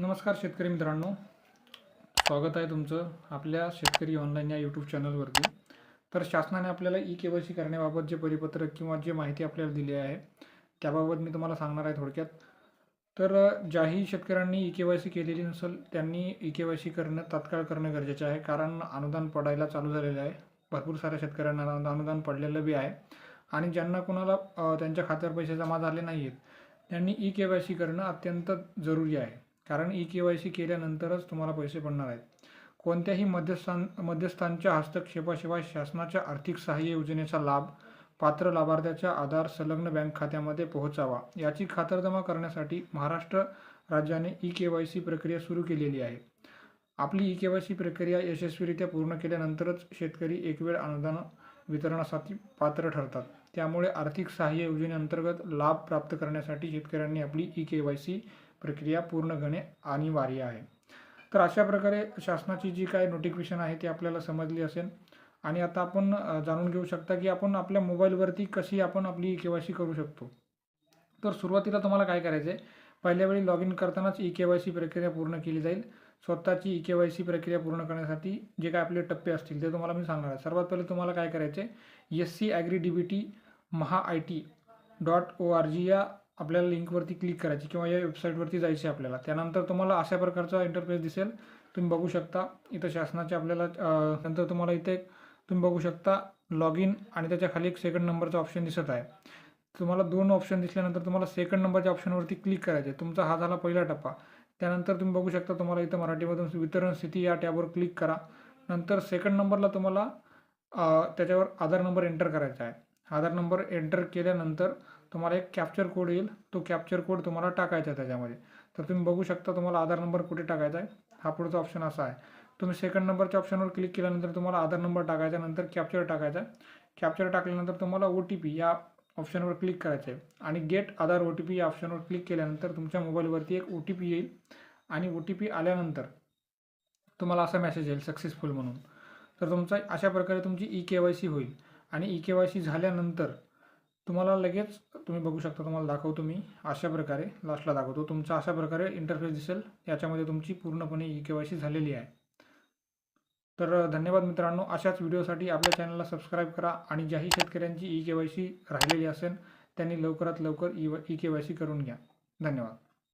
नमस्कार शेतकरी मित्रांनो. स्वागत आहे तुमचं आपल्या शेतकरी ऑनलाईन या यूट्यूब चॅनलवरती. तर शासनाने आपल्याला ई के वाय सी करण्याबाबत जे परिपत्रक किंवा जे माहिती आपल्याला दिली आहे त्याबाबत मी तुम्हाला सांगणार आहे थोडक्यात. तर ज्याही शेतकऱ्यांनी ई के वाय सी केलेली नसेल त्यांनी ई के वाय सी करणं तात्काळ करणं गरजेचं आहे. कारण अनुदान पडायला चालू झालेलं आहे. भरपूर साऱ्या शेतकऱ्यांना अनुदान पडलेलं बी आहे. आणि ज्यांना कोणाला त्यांच्या खात्यावर पैसे जमा झाले नाही आहेत त्यांनी ई के वाय सी करणं अत्यंत जरुरी आहे. कारण ई के वाय सी केल्यानंतरच तुम्हाला पैसे पडणार आहेत. कोणत्याही मध्यस्थान मध्यस्थांच्या हस्तक्षेपाशिवाय शासनाच्या आर्थिक सहाय्य योजनेचा लाभ पात्र लाभार्थ्याच्या आधार संलग्न बँक खात्यामध्ये पोहोचावा याची खातरजमा करण्यासाठी महाराष्ट्र राज्याने ई के वाय सी प्रक्रिया सुरू केलेली आहे. आपली ई के वाय सी प्रक्रिया यशस्वीरित्या पूर्ण केल्यानंतरच शेतकरी एक वेळ अनुदान वितरणासाठी पात्र ठरतात. त्यामुळे आर्थिक सहाय्य योजनेअंतर्गत लाभ प्राप्त करण्यासाठी शेतकऱ्यांनी आपली ई के वाय सी प्रक्रिया पूर्ण करणे अनिवार्य आहे. तर अशा प्रकारे शासनाची जी काय नोटिफिकेशन आहे ती आपल्याला समजली असेल. आणि आता आपण जाणून घेऊ शकता की आपण आपल्या मोबाईलवरती कशी आपण आपली ई के वाय सी करू शकतो. तर सुरुवातीला तुम्हाला काय करायचं आहे पहिल्या वेळी लॉग इन करतानाच ई के वाय सी प्रक्रिया पूर्ण केली जाईल. स्वतःची ई के वाय सी प्रक्रिया पूर्ण करण्यासाठी जे काय आपले टप्पे असतील ते तुम्हाला मी सांगणार आहे. सर्वात पहिले तुम्हाला काय करायचं आहे S C agri D B T Maha I T dot O R G या आपल्याला लिंकवरती क्लिक करायची किंवा या वेबसाईटवरती जायचे आपल्याला. त्यानंतर तुम्हाला अशा प्रकारचा इंटरफेस दिसेल. तुम्ही बघू शकता इथं शासनाचे आपल्याला नंतर तुम्हाला इथे तुम्ही बघू शकता लॉग इन आणि त्याच्याखाली एक सेकंड नंबरचा ऑप्शन दिसत आहे. तुम्हाला दोन ऑप्शन दिसल्यानंतर तुम्हाला सेकंड नंबरच्या ऑप्शनवरती क्लिक करायचे. आहे. तुमचा हा झाला पहिला टप्पा. त्यानंतर तुम्ही बघू शकता तुम्हाला इथं मराठीमधून वितरण स्थिती या टॅबवर क्लिक करा. नंतर सेकंड नंबरला तुम्हाला त्याच्यावर आधार नंबर एंटर करायचा आहे. आधार नंबर एंटर केल्यानंतर तुम्हाला एक कॅप्चर कोड येईल. तो कॅप्चर कोड तुम्हाला टाकायचा आहे त्याच्यामध्ये. तर तुम्ही बघू शकता तुम्हाला आधार नंबर कुठे टाकायचा आहे. हा पुढचा ऑप्शन असा आहे. तुम्ही सेकंड नंबरच्या ऑप्शनवर क्लिक केल्यानंतर तुम्हाला आधार नंबर टाकायचा नंतर कॅप्चर टाकायचा आहे. कॅप्चर टाकल्यानंतर तुम्हाला ओ टी पी या ऑप्शनवर क्लिक करायचं आहे. आणि get Aadhaar O T P या ऑप्शनवर क्लिक केल्यानंतर तुमच्या मोबाईलवरती एक ओ टी पी येईल. आणि ओ टी पी आल्यानंतर तुम्हाला असा मेसेज येईल सक्सेसफुल म्हणून. तर तुमचा अशा प्रकारे तुमची ई के वाय सी होईल. आणि ई के वाय सी झाल्यानंतर तुम्हाला लगेच तुम्ही बघू शकता तुम्हाला दाखवतो मी अशा प्रकारे लास्टला दाखवतो. तुमचा अशा प्रकारे इंटरफेस दिसेल याच्यामध्ये तुमची पूर्णपणे ई के वाय सी झालेली आहे. तर धन्यवाद मित्रांनो अशाच व्हिडिओसाठी आपल्या चॅनलला सबस्क्राईब करा आणि ज्याही शेतकऱ्यांची ई के वाय सी राहिलेली असेल त्यांनी लवकरात लवकर E E K Y C करून घ्या. धन्यवाद.